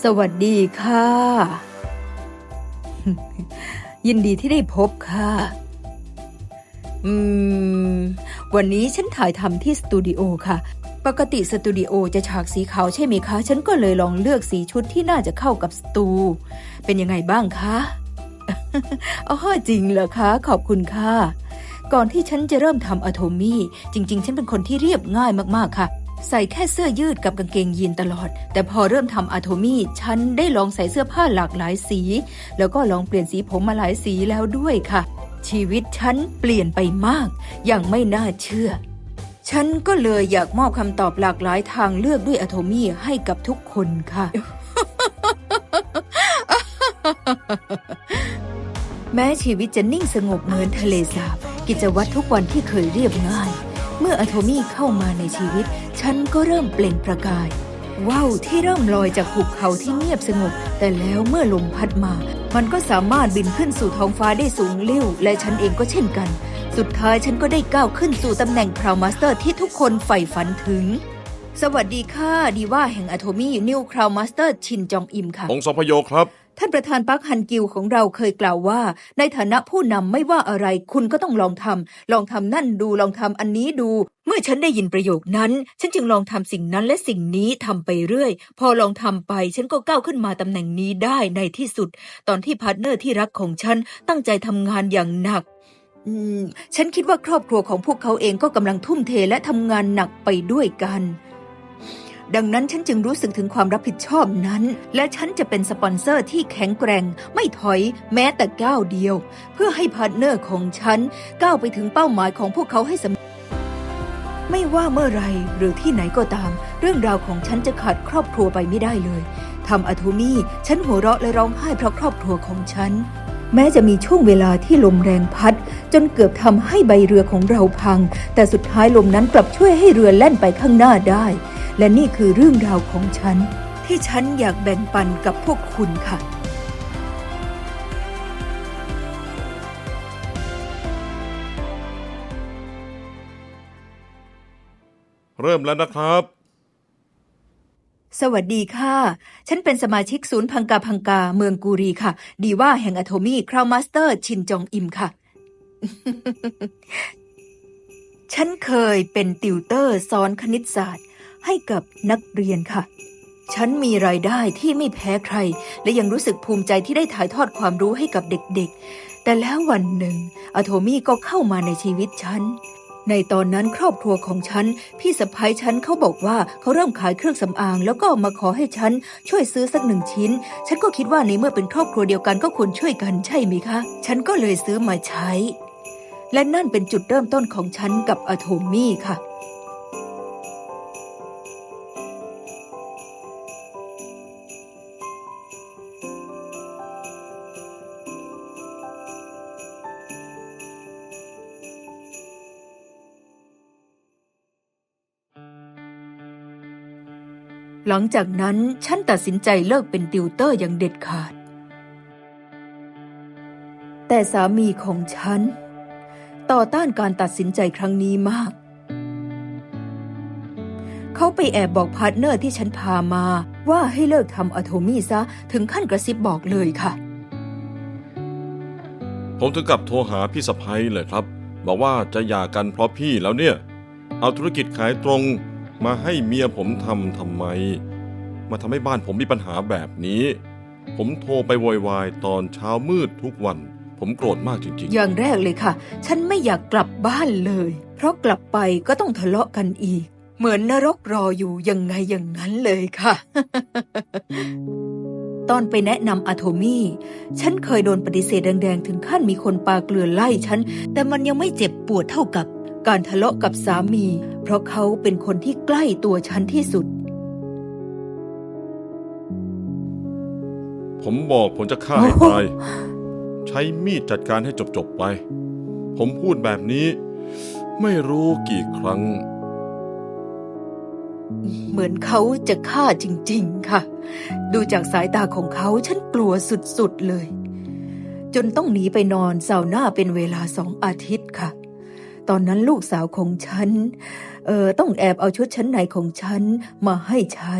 สวัสดีค่ะ ยินดีที่ได้พบค่ะ อืม วันนี้ฉันถ่ายทำที่สตูดิโอค่ะ ปกติสตูดิโอจะฉากสีขาวใช่ไหมคะ ฉันก็เลยลองเลือกสีชุดที่น่าจะเข้ากับสตู เป็นยังไงบ้างคะอ๋อจริงเหรอคะ ขอบคุณค่ะ ก่อนที่ฉันจะเริ่มทำอะโทมี่ จริง ๆ ฉันเป็นคนที่เรียบง่ายมากๆค่ะ ใส่แค่เสื้อยืดกับกางเกงยีนตลอด แต่พอเริ่มทำอะโทมี่ฉันได้ลองใส่เสื้อผ้าหลากหลายสี แล้วก็ลองเปลี่ยนสีผมมาหลายสีแล้วด้วยค่ะ ชีวิตฉันเปลี่ยนไปมาก อย่างไม่น่าเชื่อ ฉันก็เลยอยากมอบคำตอบหลากหลายทางเลือกด้วยอะโทมี่ให้กับทุกคนค่ะ แม้ชีวิตจะนิ่งสงบเหมือนทะเลสาบกิจวัตรทุกวันที่เคยเรียบง่าย เมื่ออะโทมี่เข้ามาในชีวิต ฉันก็เริ่มเปล่งประกายว่าวที่เริ่มลอยจากหุบเขาที่เงียบสงบ แต่แล้วเมื่อลมพัดมา มันก็สามารถบินขึ้นสู่ท้องฟ้าได้สูงเลิ่วและฉันเองก็เช่นกัน สุดท้ายฉันก็ได้ก้าวขึ้นสู่ตำแหน่งพราวมาสเตอร์ที่ทุกคนใฝ่ฝันถึง สวัสดีค่ะดีว่าแห่งอะโทมี่นิวคราวมาสเตอร์ชินจองอิมค่ะ องค์สพโยครับ ท่านประธานปักฮันกิวของเราเคยกล่าวว่า ในฐานะผู้นำไม่ว่าอะไรคุณก็ต้องลองทำลองทำนั่นดูลองทำอันนี้ดู เมื่อฉันได้ยินประโยคนั้น ฉันจึงลองทำสิ่งนั้นและสิ่งนี้ทำไปเรื่อย พอลองทำไป ฉันก็ก้าวขึ้นมาตำแหน่งนี้ได้ในที่สุด ตอนที่พาร์ทเนอร์ที่รักของฉันตั้งใจทำงานอย่างหนักอืม ฉันคิดว่าครอบครัวของพวกเขาเองก็กำลังทุ่มเทและทำงานหนักไปด้วยกัน ดังนั้นฉันจึงรู้สึกถึงความรับผิดชอบนั้น และฉันจะเป็นสปอนเซอร์ที่แข็งแกร่ง ไม่ถอยแม้แต่ก้าวเดียว เพื่อให้พาร์ทเนอร์ของฉันก้าวไปถึงเป้าหมายของพวกเขาให้สำเร็จไม่ว่าเมื่อไรหรือที่ไหนก็ตาม เรื่องราวของฉันจะขาดครอบครัวไปไม่ได้เลยทำอะโทมี่ฉันหัวเราะและร้องไห้เพราะครอบครัวของฉัน แม้จะมีช่วงเวลาที่ลมแรงพัด จนเกือบทำให้ใบเรือของเราพัง แต่สุดท้ายลมนั้นกลับช่วยให้เรือแล่นไปข้างหน้าได้ และนี่คือเรื่องราวของฉัน ที่ฉันอยากแบ่งปันกับพวกคุณค่ะ เริ่มแล้วนะครับ สวัสดีค่ะ ฉันเป็นสมาชิกศูนย์พังกาพังกาเมืองกูรีค่ะ ดีว่าแห่งอะโทมี่คราวมาสเตอร์ ชินจองอิมค่ะ ฉันเคยเป็นติวเตอร์สอนคณิตศาสตร์ ให้กับนักเรียนค่ะ ฉันมีรายได้ที่ไม่แพ้ใคร และยังรู้สึกภูมิใจที่ได้ถ่ายทอดความรู้ให้กับเด็กๆ แต่แล้ววันหนึ่งอะโทมี่ก็เข้ามาในชีวิตฉันในตอนนั้นครอบครัวของฉัน พี่สะพ้ายฉันเขาบอกว่าเขาเริ่มขายเครื่องสำอาง แล้วก็มาขอให้ฉันช่วยซื้อสักหนึ่งชิ้น ฉันก็คิดว่าในเมื่อเป็นครอบครัวเดียวกันก็ควรช่วยกันใช่ไหมคะ ฉันก็เลยซื้อมาใช้ และนั่นเป็นจุดเริ่มต้นของฉันกับอะโทมี่ค่ะ หลังจากนั้นฉันตัดสินใจเลิกเป็นติวเตอร์อย่างเด็ดขาด แต่สามีของฉัน ต่อต้านการตัดสินใจครั้งนี้มาก เขาไปแอบบอกพาร์ทเนอร์ที่ฉันพามา ว่าให้เลิกทำอะโทมี่ซะถึงขั้นกระซิบบอกเลยค่ะ ผมถึงกับโทรหาพี่สะพ้ยเลยครับ บอกว่าจะหย่ากันเพราะพี่แล้วเนี่ย เอาธุรกิจขายตรง มาให้เมียผมทำทำไม มาทำให้บ้านผมมีปัญหาแบบนี้ ผมโทรไปโวยวายตอนเช้ามืดทุกวัน ผมโกรธมากจริงอย่างแรกเลยค่ะ ฉันไม่อยากกลับบ้านเลย เพราะกลับไปก็ต้องทะเลาะกันอีก เหมือนนรกรออยู่ยังไงอย่างนั้นเลยค่ะ ตอนไปแนะนำอะโทมี่ ฉันเคยโดนปฏิเสธแดงๆ ถึงขั้นมีคนปาเกลือไล่ฉัน แต่มันยังไม่เจ็บปวดเท่ากับ การทะเลาะกับสามี เพราะเขาเป็นคนที่ใกล้ตัวฉันที่สุดๆผมบอกผมจะฆ่าให้ตาย ใช้มีดจัดการให้จบๆไป ผมพูดแบบนี้ ไม่รู้กี่ครั้ง เหมือนเขาจะฆ่าจริง ๆ ค่ะ ดูจากสายตาของเขาฉันกลัวสุด ๆ เลย จนต้องหนีไปนอนเสาหน้าเป็นเวลาสองอาทิตย์ค่ะ ตอนนั้นลูกสาวของฉัน เออต้องแอบเอาชุดชั้นในของฉันมาให้ใช้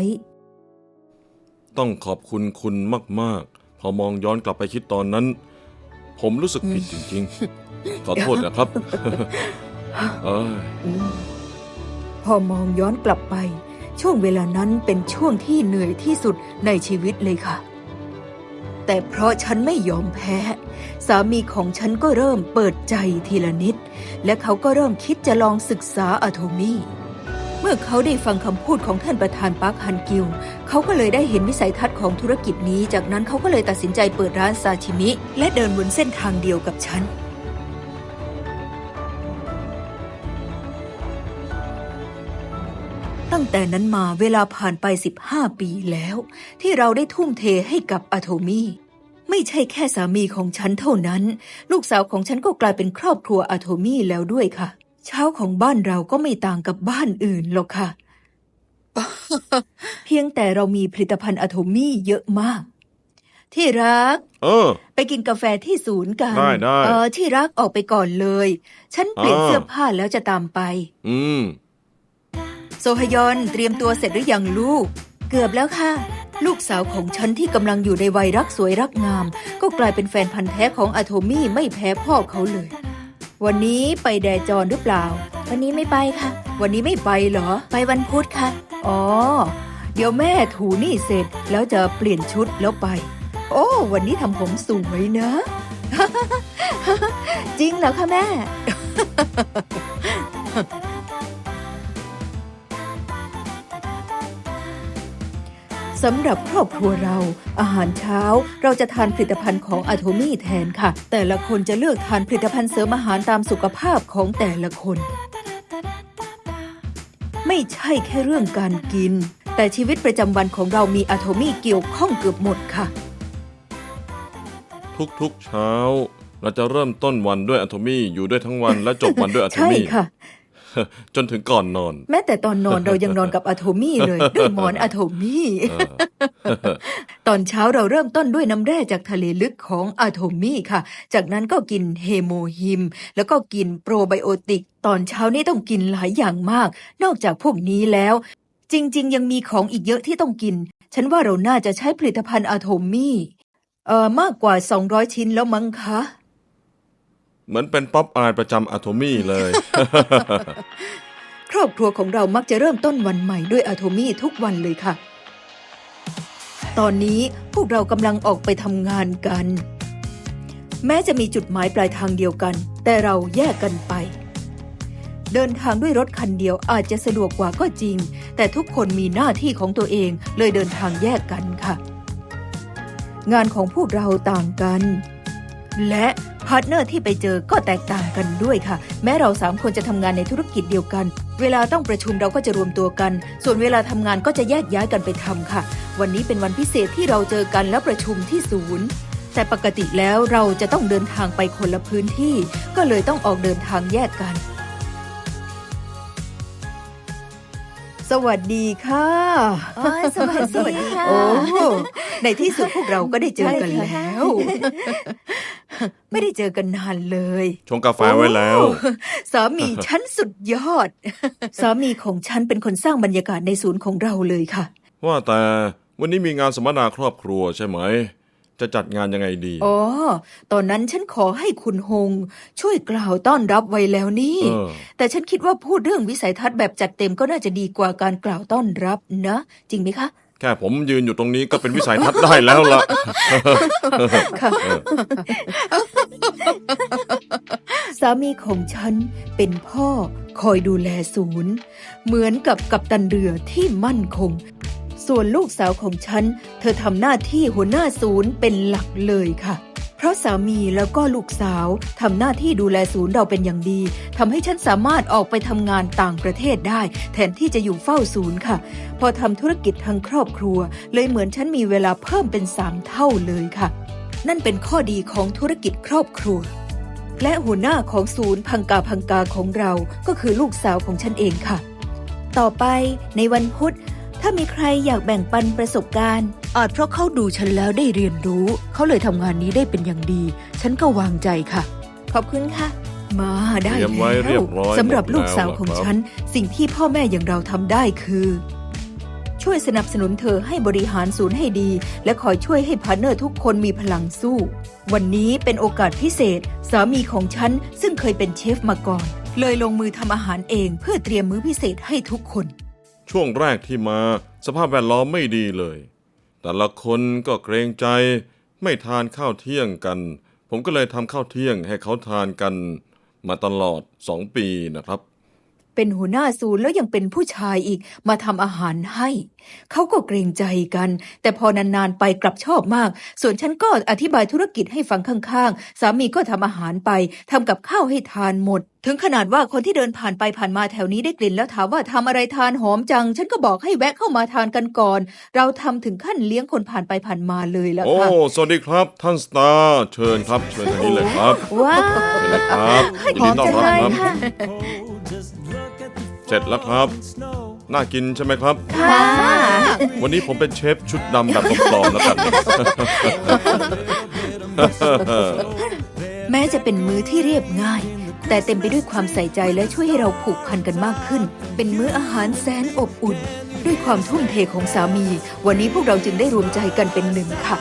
ต้องขอบคุณคุณมาก ๆ พอมองย้อนกลับไปคิดตอนนั้น ผมรู้สึกผิดจริง ๆ ขอโทษนะครับเอ้ยอืมพอมองย้อนกลับไป ช่วงเวลานั้นเป็นช่วงที่เหนื่อยที่สุดในชีวิตเลยค่ะ แต่เพราะฉันไม่ยอมแพ้ สามีของฉันก็เริ่มเปิดใจทีละนิด และเขาก็เริ่มคิดจะลองศึกษาอะโทมี่เมื่อเขาได้ฟังคำพูดของท่านประธานปาร์คฮันกิล เขาก็เลยได้เห็นวิสัยทัศน์ของธุรกิจนี้ จากนั้นเขาก็เลยตัดสินใจเปิดร้านซาชิมิ และเดินบนเส้นทางเดียวกับฉัน ตั้งแต่นั้นมาเวลาผ่านไป 15 ปีแล้ว ที่เราได้ทุ่มเทให้กับอะโทมี่ ไม่ใช่แค่สามีของฉันเท่านั้น ลูกสาวของฉันก็กลายเป็นครอบครัวอะโทมี่แล้วด้วยค่ะ เช้าของบ้านเราก็ไม่ต่างกับบ้านอื่นหรอกค่ะ เพียงแต่เรามีผลิตภัณฑ์อะโทมี่เยอะมาก ที่รัก เออ ไปกินกาแฟที่ศูนย์กันได้ได้ เออที่รักออกไปก่อนเลย ฉันเปลี่ยนอ่า เสื้อผ้าแล้วจะตามไป อืม โซฮยอนเตรียมตัวเสร็จหรือยังลูก เกือบแล้วค่ะ ลูกสาวของฉันที่กำลังอยู่ในวัยรักสวยรักงาม ก็กลายเป็นแฟนพันธ์แท้ของอะโทมี่ไม่แพ้พ่อเขาเลย วันนี้ไปแดจอนหรือเปล่า วันนี้ไม่ไปค่ะ วันนี้ไม่ไปเหรอ ไปวันพุธค่ะ อ๋อ เดี๋ยวแม่ถูนี่เสร็จแล้วจะเปลี่ยนชุดแล้วไป โอ้ วันนี้ทำผมสวยนะ จริงเหรอคะแม่ สำหรับครอบครัวเรา อาหารเช้าเราจะทานผลิตภัณฑ์ของอะโทมี่แทนค่ะ แต่ละคนจะเลือกทานผลิตภัณฑ์เสริมอาหารตามสุขภาพของแต่ละคน ไม่ใช่แค่เรื่องการกิน แต่ชีวิตประจำวันของเรามีอะโทมี่เกี่ยวข้องเกือบหมดค่ะ ทุกๆเช้า เราจะเริ่มต้นวันด้วยอะโทมี่อยู่ด้วยทั้งวันและจบวันด้วยอะโทใช่มี่ ค่ะ จนถึงก่อนนอน แม้แต่ตอนนอนเรายังนอนกับอะโทมี่เลย ด้วยหมอนอะโทมี่เออตอนเช้าเราเริ่มต้นด้วยน้ำแร่จากทะเลลึกของอะโทมี่ค่ะ จากนั้นก็กินเฮโมฮิม แล้วก็กินโปรไบโอติก ตอนเช้านี่ต้องกินหลายอย่างมาก นอกจากพวกนี้แล้ว จริง ๆ ยังมีของอีกเยอะที่ต้องกิน ฉันว่าเราน่าจะใช้ผลิตภัณฑ์อะโทมี่เอ่อมากกว่า 200 ชิ้นแล้วมั้งคะ เหมือนเป็นป๊อปอายประจำอะโทมี่เลย ครอบครัวของเรามักจะเริ่มต้นวันใหม่ด้วยอะโทมี่ทุกวันเลยค่ะ ตอนนี้พวกเรากำลังออกไปทำงานกัน แม้จะมีจุดหมายปลายทางเดียวกัน แต่เราแยกกันไป เดินทางด้วยรถคันเดียวอาจจะสะดวกกว่าก็จริง แต่ทุกคนมีหน้าที่ของตัวเองเลยเดินทางแยกกันค่ะ งานของพวกเราต่างกัน และพาร์ทเนอร์ที่ไปเจอก็แตกต่างกันด้วยค่ะ แม้เราสามคนจะทำงานในธุรกิจเดียวกัน เวลาต้องประชุมเราก็จะรวมตัวกัน ส่วนเวลาทำงานก็จะแยกย้ายกันไปทำค่ะ วันนี้เป็นวันพิเศษที่เราเจอกันและประชุมที่ศูนย์แต่ปกติแล้วเราจะต้องเดินทางไปคนละพื้นที่ ก็เลยต้องออกเดินทางแยกกัน สวัสดีค่ะอ๋อสวัสดีค่ะ โอ้ในที่สุดพวกเราก็ได้เจอกันแล้ว ไม่ได้เจอกันนานเลย ชงกาแฟไว้แล้วโอ้สามีฉันสุดยอด สามีของฉันเป็นคนสร้างบรรยากาศในศูนย์ของเราเลยค่ะ ว่าแต่วันนี้มีงานสัมมนาครอบครัวใช่ไหม จะจัดงานยังไงดี อ๋อ ตอนนั้นฉันขอให้คุณฮง ช่วยกล่าวต้อนรับไว้แล้วนี่ เออ แต่ฉันคิดว่าพูดเรื่องวิสัยทัศน์แบบจัดเต็มก็น่าจะดีกว่าการกล่าวต้อนรับนะ จริงไหมคะ แค่ผมยืนอยู่ตรงนี้ก็เป็นวิสัยทัศน์ได้แล้วล่ะค่ะ สามีของฉันเป็นพ่อคอยดูแลศูนย์ เหมือนกับกัปตันเรือที่มั่นคง ส่วนลูกสาวของฉัน เธอทำหน้าที่หัวหน้าศูนย์เป็นหลักเลยค่ะ เพราะสามีแล้วก็ลูกสาวทำหน้าที่ดูแลศูนย์เราเป็นอย่างดีทำให้ฉันสามารถออกไปทำงานต่างประเทศได้ แทนที่จะอยู่เฝ้าศูนย์ค่ะ พอทำธุรกิจทางครอบครัว เลยเหมือนฉันมีเวลาเพิ่มเป็นสามเท่าเลยค่ะ นั่นเป็นข้อดีของธุรกิจครอบครัว และหัวหน้าของศูนย์พังกาพังกาของเราก็คือลูกสาวของฉันเองค่ะ ต่อไปในวันพุธ ถ้ามีใครอยากแบ่งปันประสบการณ์ อาจเพราะเขาดูฉันแล้วได้เรียนรู้ เขาเลยทำงานนี้ได้เป็นอย่างดี ฉันก็วางใจค่ะ ขอบคุณค่ะ มาได้เตรียมไว้เรียบร้อยสำหรับหมดลูกสาวแล้วของครับ ฉัน สิ่งที่พ่อแม่อย่างเราทำได้คือ ช่วยสนับสนุนเธอให้บริหารศูนย์ให้ดี และคอยช่วยให้พาร์ทเนอร์ทุกคนมีพลังสู้ วันนี้เป็นโอกาสพิเศษ สามีของฉัน ซึ่งเคยเป็นเชฟมาก่อน เลยลงมือทำอาหารเองเพื่อเตรียมมื้อพิเศษให้ทุกคน ช่วงแรกที่มาสภาพแวดล้อมไม่ดีเลย แต่ละคนก็เกรงใจ ไม่ทานข้าวเที่ยงกัน ผมก็เลยทำข้าวเที่ยงให้เขาทานกัน มาตลอดสองปีนะครับ เป็นหัวหน้าศูนย์แล้วยังเป็นผู้ชายอีกมาทำอาหารให้ เขาก็เกรงใจกัน แต่พอนานๆไปกลับชอบมาก ส่วนฉันก็อธิบายธุรกิจให้ฟังข้างๆ สามีก็ทำอาหารไปทำกับข้าวให้ทานหมด ถึงขนาดว่าคนที่เดินผ่านไปผ่านมาแถวนี้ได้กลิ่นแล้วถามว่าทำอะไรทานหอมจัง ฉันก็บอกให้แวะเข้ามาทานกันก่อน เราทำถึงขั้นเลี้ยงคนผ่านไปผ่านมาเลยละโอ้ ค่ะสวัสดีครับท่านสตาร์เชิญครับ เชิญทางนี้เลยครับว้าวเชิญเลยครับยินดีต้อนรับครับ ค่ะ เสร็จแล้วครับ น่ากินใช่ไหมครับ ค่ะวันนี้ผมเป็นเชฟชุดดำแบบปลอมๆแล้วกัน แม้จะเป็นมื้อที่เรียบง่าย แต่เต็มไปด้วยความใส่ใจและช่วยให้เราผูกพันกันมากขึ้น เป็นมื้ออาหารแสนอบอุ่น ด้วยความทุ่มเทของสามี วันนี้พวกเราจึงได้รวมใจกันเป็นหนึ่งค่ะ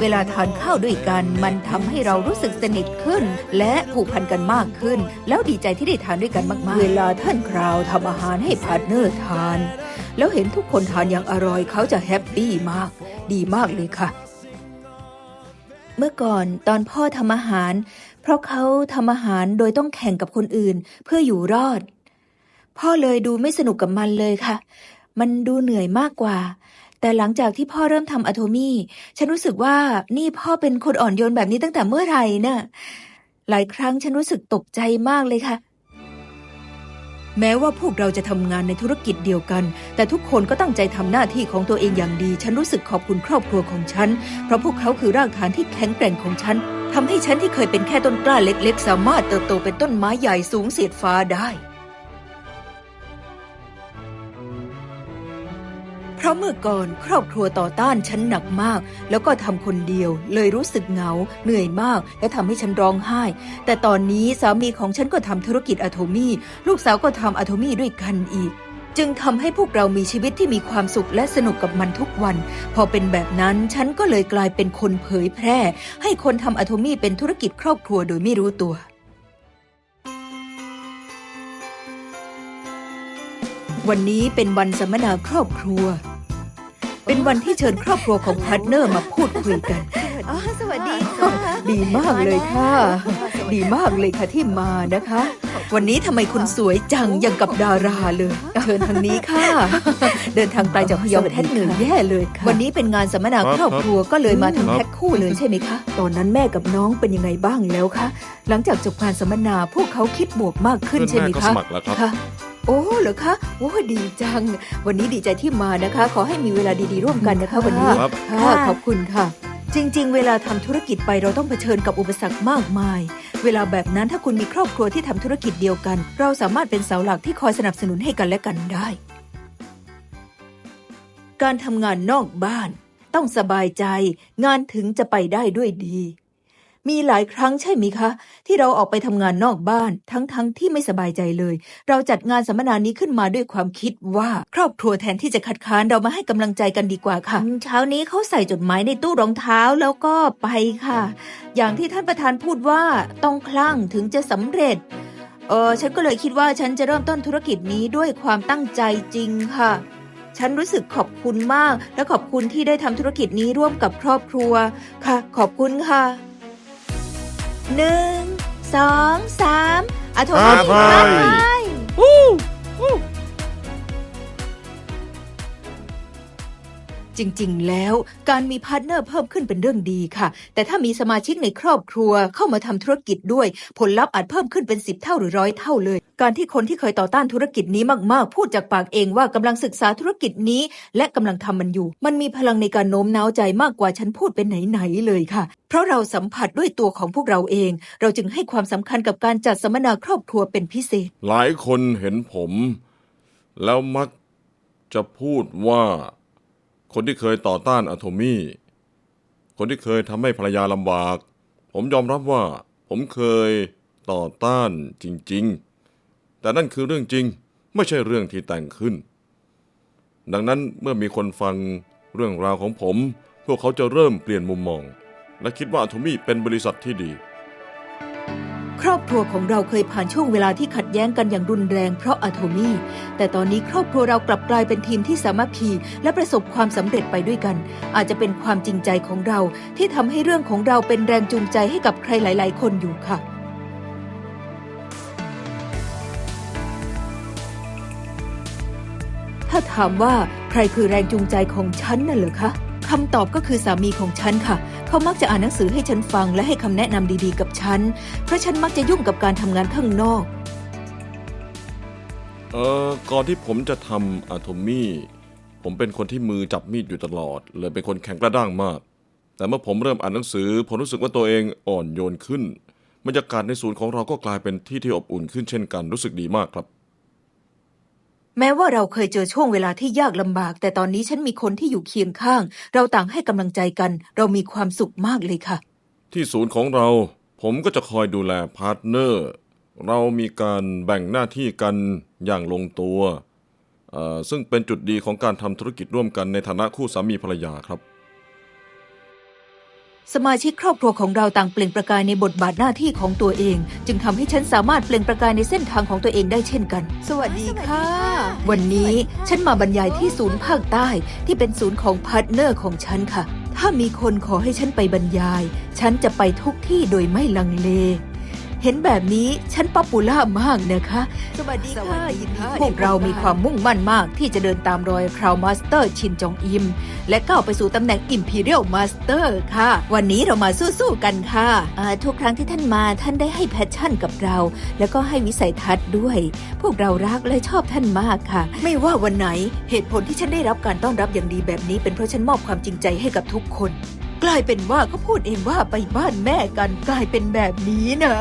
เวลาทานข้าวด้วยกัน มันทำให้เรารู้สึกสนิทขึ้น และผูกพันกันมากขึ้น แล้วดีใจที่ได้ทานด้วยกันมากๆ เวลาท่านคราวทำอาหารให้พาร์ทเนอร์ทาน แล้วเห็นทุกคนทานอย่างอร่อยเขาจะแฮปปี้มาก ดีมากเลยค่ะ เมื่อก่อนตอนพ่อทำอาหาร เพราะเขาทำอาหารโดยต้องแข่งกับคนอื่น เพื่ออยู่รอด พ่อเลยดูไม่สนุกกับมันเลยค่ะ มันดูเหนื่อยมากกว่า แต่หลังจากที่พ่อเริ่มทำอะโทมี่ ฉันรู้สึกว่านี่พ่อเป็นคนอ่อนโยนแบบนี้ตั้งแต่เมื่อไหร่น่ะหลายครั้งฉันรู้สึกตกใจมากเลยค่ะ แม้ว่าพวกเราจะทำงานในธุรกิจเดียวกัน แต่ทุกคนก็ตั้งใจทำหน้าที่ของตัวเองอย่างดี ฉันรู้สึกขอบคุณครอบครัวของฉัน เพราะพวกเขาคือรากฐานที่แข็งแกร่งของฉันทำให้ฉันที่เคยเป็นแค่ต้นกล้าเล็ก ๆ สามารถเติบโตเป็นต้นไม้ใหญ่สูงเสียดฟ้าได้ เพราะเมื่อก่อนครอบครัวต่อต้านฉันหนักมาก แล้วก็ทำคนเดียว เลยรู้สึกเหงา เหนื่อยมาก และทำให้ฉันร้องไห้ แต่ตอนนี้สามีของฉันก็ทำธุรกิจอะโทมี่ ลูกสาวก็ทำอะโทมี่ด้วยกันอีกจึงทำให้พวกเรามีชีวิตที่มีความสุขและสนุกกับมันทุกวัน พอเป็นแบบนั้นฉันก็เลยกลายเป็นคนเผยแพร่ ให้คนทำอะโทมี่เป็นธุรกิจครอบครัวโดยไม่รู้ตัว วันนี้เป็นวันสัมมนาครอบครัว เป็นวันที่เชิญครอบครัวของพาร์ทเนอร์มาพูดคุยกัน อ๋อสวัสดีค่ะ ดีมากเลยค่ะ ดีมากเลยค่ะที่มานะคะ วันนี้ทำไมคุณสวยจังอย่างกับดาราเลย เชิญทางนี้ค่ะ เดินทางไกลจากพะเยาแพ็คเหนื่อยแย่เลย วันนี้เป็นงานสัมมนาครับครอบครัวก็เลยมาทั้งครับแพ็คคู่เลยใช่ไหมคะ ตอนนั้นแม่กับน้องเป็นยังไงบ้างแล้วคะ หลังจากจบงานสัมมนาพวกเขาคิดบวกมากขึ้นเพื่อนใช่ไหมแม่ก็คะสมัครแล้วครับ ค่ะโอ้เหรอคะโอ้ดีจัง วันนี้ดีใจที่มานะคะ ขอให้มีเวลาดีๆร่วมกันนะคะ วันนี้ครับ ค่ะขอบคุณค่ะ จริง ๆ เวลาทำธุรกิจไปเราต้องเผชิญกับอุปสรรคมากมาย เวลาแบบนั้นถ้าคุณมีครอบครัวที่ทำธุรกิจเดียวกัน เราสามารถเป็นเสาหลักที่คอยสนับสนุนให้กันและกันได้ การทำงานนอกบ้าน ต้องสบายใจ งานถึงจะไปได้ด้วยดี มีหลายครั้งใช่ไหมคะ ที่เราออกไปทำงานนอกบ้าน ทั้งๆทที่ไม่สบายใจเลย เราจัดงานสัมมนานี้ขึ้นมาด้วยความคิดว่า ครอบครัวแทนที่จะคัดค้านเรามาให้กำลังใจกันดีกว่าค่ะเช้านี้เขาใส่จดหมายในตู้รองเท้าแล้วก็ไปค่ะ อย่างที่ท่านประธานพูดว่าต้องคลั่งถึงจะสำเร็จเออฉันก็เลยคิดว่าฉันจะเริ่มต้นธุรกิจนี้ด้วยความตั้งใจจริงค่ะฉันรู้สึกขอบคุณมาก และขอบคุณที่ได้ทำธุรกิจนี้ร่วมกับครอบครัวค่ะ ขอบคุณค่ะ หนึ่งสองสามอะโทอามี่ไท จริง ๆ แล้วการมีพาร์ทเนอร์เพิ่มขึ้นเป็นเรื่องดีค่ะ แต่ถ้ามีสมาชิกในครอบครัวเข้ามาทำธุรกิจด้วย ผลลัพธ์อาจเพิ่มขึ้นเป็นสิบเท่าหรือร้อยเท่าเลย การที่คนที่เคยต่อต้านธุรกิจนี้มาก ๆ พูดจากปากเองว่ากำลังศึกษาธุรกิจนี้ และกำลังทำมันอยู่ มันมีพลังในการโน้มน้าวใจมากกว่าฉันพูดเป็นไหน ๆ เลยค่ะ เพราะเราสัมผัสด้วยตัวของพวกเราเอง เราจึงให้ความสำคัญกับการจัดสัมมนาครอบครัวเป็นพิเศษ หลายคนเห็นผม แล้วมักจะพูดว่า คนที่เคยต่อต้านอะโทมี่ คนที่เคยทำให้ภรรยาลำบาก ผมยอมรับว่า ผมเคยต่อต้านจริง ๆ แต่นั่นคือเรื่องจริงไม่ใช่เรื่องที่แต่งขึ้น ดังนั้นเมื่อมีคนฟังเรื่องราวของผม พวกเขาจะเริ่มเปลี่ยนมุมมอง และคิดว่าอะโทมี่เป็นบริษัทที่ดี ครอบครัวของเราเคยผ่านช่วงเวลาที่ขัดแย้งกันอย่างรุนแรงเพราะอะโทมี่ แต่ตอนนี้ครอบครัวเรากลับกลายเป็นทีมที่สามัคคีและประสบความสำเร็จไปด้วยกัน อาจจะเป็นความจริงใจของเราที่ทำให้เรื่องของเราเป็นแรงจูงใจให้กับใครหลาย ๆ คนอยู่ค่ะถ้าถามว่าใครคือแรงจูงใจของฉันน่ะเหรอคะคำตอบก็คือสามีของฉันค่ะ เขามักจะอ่านหนังสือให้ฉันฟังและให้คำแนะนำดีๆ กับฉัน เพราะฉันมักจะยุ่งกับการทำงานข้างนอก เออก่อนที่ผมจะทำอะโทมี่ ผมเป็นคนที่มือจับมีดอยู่ตลอด เลยเป็นคนแข็งกระด้างมาก แต่เมื่อผมเริ่มอ่านหนังสือ ผมรู้สึกว่าตัวเองอ่อนโยนขึ้นบรรยากาศในศูนย์ของเราก็กลายเป็นที่ที่อบอุ่นขึ้นเช่นกันรู้สึกดีมากครับ แม้ว่าเราเคยเจอช่วงเวลาที่ยากลำบาก แต่ตอนนี้ฉันมีคนที่อยู่เคียงข้าง เราต่างให้กำลังใจกัน เรามีความสุขมากเลยค่ะ ที่ศูนย์ของเรา ผมก็จะคอยดูแลพาร์ทเนอร์ เรามีการแบ่งหน้าที่กันอย่างลงตัว ซึ่งเป็นจุดดีของการทำธุรกิจร่วมกันในฐานะคู่สามีภรรยาครับ สมาชิกครอบครัวของเราต่างเปล่งประกายในบทบาทหน้าที่ของตัวเอง จึงทำให้ฉันสามารถเปล่งประกายในเส้นทางของตัวเองได้เช่นกัน สวัสดีค่ะ วันนี้ฉันมาบรรยายที่ศูนย์ภาคใต้ที่เป็นศูนย์ของพาร์ทเนอร์ของฉันค่ะ ถ้ามีคนขอให้ฉันไปบรรยาย ฉันจะไปทุกที่โดยไม่ลังเล เห็นแบบนี้ฉันป๊อปปูล่ามากนะคะ สวัสดีค่ะยินดีพวกเรามีความมุ่งมั่นมากที่จะเดินตามรอยคราวมาสเตอร์ชินจองอิม และก้าวไปสู่ตำแหน่ง Imperial Master ค่ะ วันนี้เรามาสู้ๆกันค่ะอ่าทุกครั้งที่ท่านมาท่านได้ให้แพชชั่นกับเรา แล้วก็ให้วิสัยทัศน์ด้วย พวกเรารักและชอบท่านมากค่ะ ไม่ว่าวันไหนเหตุผลที่ฉันได้รับการต้อนรับอย่างดีแบบนี้ เป็นเพราะฉันมอบความจริงใจให้กับทุกคน กลายเป็นว่าเขาพูดเองว่าไปบ้านแม่กันกลายเป็นแบบนี้นะ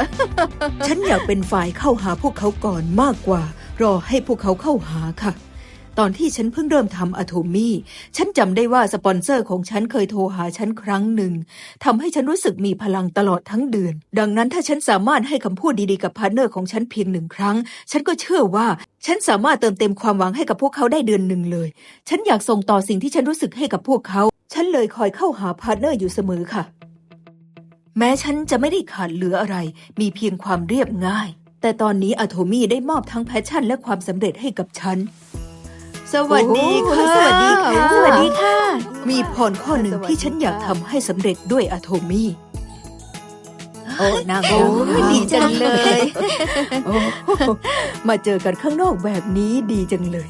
ฉันอยากเป็นฝ่ายเข้าหาพวกเขาก่อนมากกว่า รอให้พวกเขาเข้าหาค่ะ ตอนที่ฉันเพิ่งเริ่มทำอะโทมี่ ฉันจำได้ว่าสปอนเซอร์ของฉันเคยโทรหาฉันครั้งหนึ่งทำให้ฉันรู้สึกมีพลังตลอดทั้งเดือน ดังนั้นถ้าฉันสามารถให้คำพูดดีๆกับพาร์ทเนอร์ของฉันเพียงหนึ่งครั้ง ฉันก็เชื่อว่าฉันสามารถเติมเต็มความหวังให้กับพวกเขาได้เดือนหนึ่งเลย ฉันอยากส่งต่อสิ่งที่ฉันรู้สึกให้กับพวกเขา ฉันเลยคอยเข้าหาพาร์ทเนอร์อยู่เสมอค่ะ แม้ฉันจะไม่ได้ขาดเหลืออะไร มีเพียงความเรียบง่าย แต่ตอนนี้อะโทมี่ได้มอบทั้งแพชชั่นและความสำเร็จให้กับฉัน สวัสดีค่ะ สวัสดีค่ะ สวัสดีค่ะ มีพรข้อหนึ่งที่ฉันอยากทำให้สำเร็จด้วยอะโทมี่ โอ้นางโอ้โอ้ดีจังเลยโอ้มาเจอกันข้างนอกแบบนี้ดีจังเลย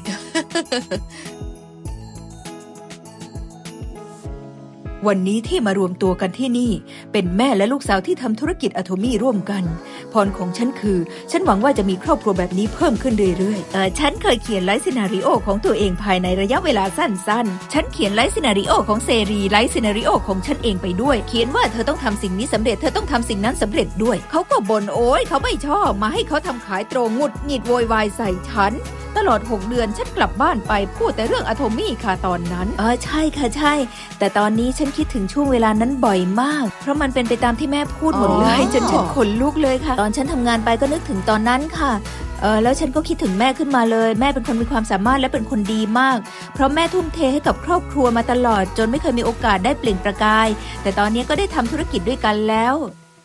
วันนี้ที่มารวมตัวกันที่นี่ เป็นแม่และลูกสาวที่ทำธุรกิจอะโทมี่ร่วมกัน พรของฉันคือ ฉันหวังว่าจะมีครอบครัวแบบนี้เพิ่มขึ้นเรื่อยๆเออฉันเคยเขียนไลฟ์ซีนารีโอของตัวเองภายในระยะเวลาสั้นๆ ฉันเขียนไลฟ์ซีนารีโอของเซรีไลฟ์ซีนารีโอของฉันเองไปด้วย เขียนว่าเธอต้องทำสิ่งนี้สำเร็จเธอต้องทำสิ่งนั้นสำเร็จด้วย เขาก็บ่นโอ้ยเขาไม่ชอบมาให้เขาทำขายตรงหงุดหงิดโวยวายใส่ฉัน ตลอด 6 เดือนฉันกลับบ้านไปพูดแต่เรื่องอะโทมี่ค่ะตอนนั้น เออใช่ค่ะใช่ แต่ตอนนี้ฉันคิดถึงช่วงเวลานั้นบ่อยมาก เพราะมันเป็นไปตามที่แม่พูดหมดเลยอ๋อจนฉันขนลุกเลยค่ะ ตอนฉันทำงานไปก็นึกถึงตอนนั้นค่ะเออแล้วฉันก็คิดถึงแม่ขึ้นมาเลย แม่เป็นคนมีความสามารถและเป็นคนดีมาก เพราะแม่ทุ่มเทให้กับครอบครัวมาตลอด จนไม่เคยมีโอกาสได้เปล่งประกาย แต่ตอนนี้ก็ได้ทำธุรกิจด้วยกันแล้ว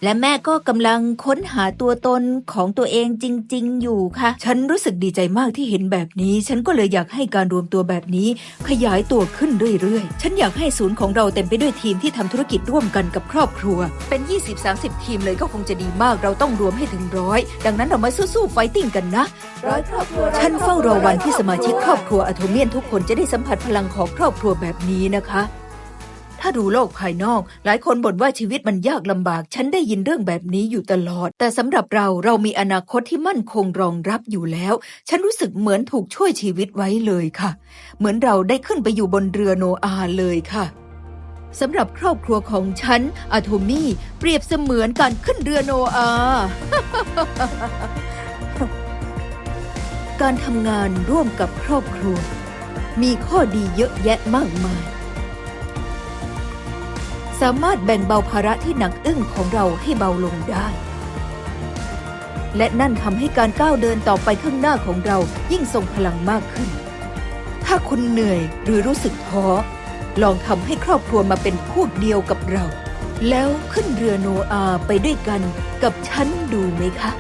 และแม่ก็กำลังค้นหาตัวตนของตัวเองจริง ๆ อยู่ค่ะ ฉันรู้สึกดีใจมากที่เห็นแบบนี้ ฉันก็เลยอยากให้การรวมตัวแบบนี้ ขยายตัวขึ้นเรื่อย ๆ ฉันอยากให้ศูนย์ของเราเต็มไปด้วยทีมที่ทำธุรกิจร่วมกันกับครอบครัว เป็น 20-30 ทีมเลยก็คงจะดีมาก เราต้องรวมให้ถึงร้อย ดังนั้นเรามาสู้ๆไฟติ้งกันนะ ร้อยครอบครัวฉันเฝ้ารอวันที่สมาชิกครอบครัวอะโทเมียนทุกคนจะได้สัมผัสพลังของครอบครัวแบบนี้นะคะ ถ้าดูโลกภายนอก หลายคนบ่นว่าชีวิตมันยากลำบาก ฉันได้ยินเรื่องแบบนี้อยู่ตลอด แต่สำหรับเราเรามีอนาคตที่มั่นคงรองรับอยู่แล้ว ฉันรู้สึกเหมือนถูกช่วยชีวิตไว้เลยค่ะ เหมือนเราได้ขึ้นไปอยู่บนเรือโนอาเลยค่ะสำหรับครอบครัวของฉันอะโทมี่เปรียบเสมือนการขึ้นเรือโนอา การทำงานร่วมกับครอบครัว มีข้อดีเยอะแยะมากมาย สามารถแบ่งเบาภาระที่หนักอึ้งของเราให้เบาลงได้ และนั่นทำให้การก้าวเดินต่อไปข้างหน้าของเรายิ่งทรงพลังมากขึ้น ถ้าคุณเหนื่อยหรือรู้สึกท้อลองทำให้ครอบครัวมาเป็นพวกเดียวกับเรา แล้วขึ้นเรือโนอาห์ไปด้วยกันกับฉันดูไหมคะ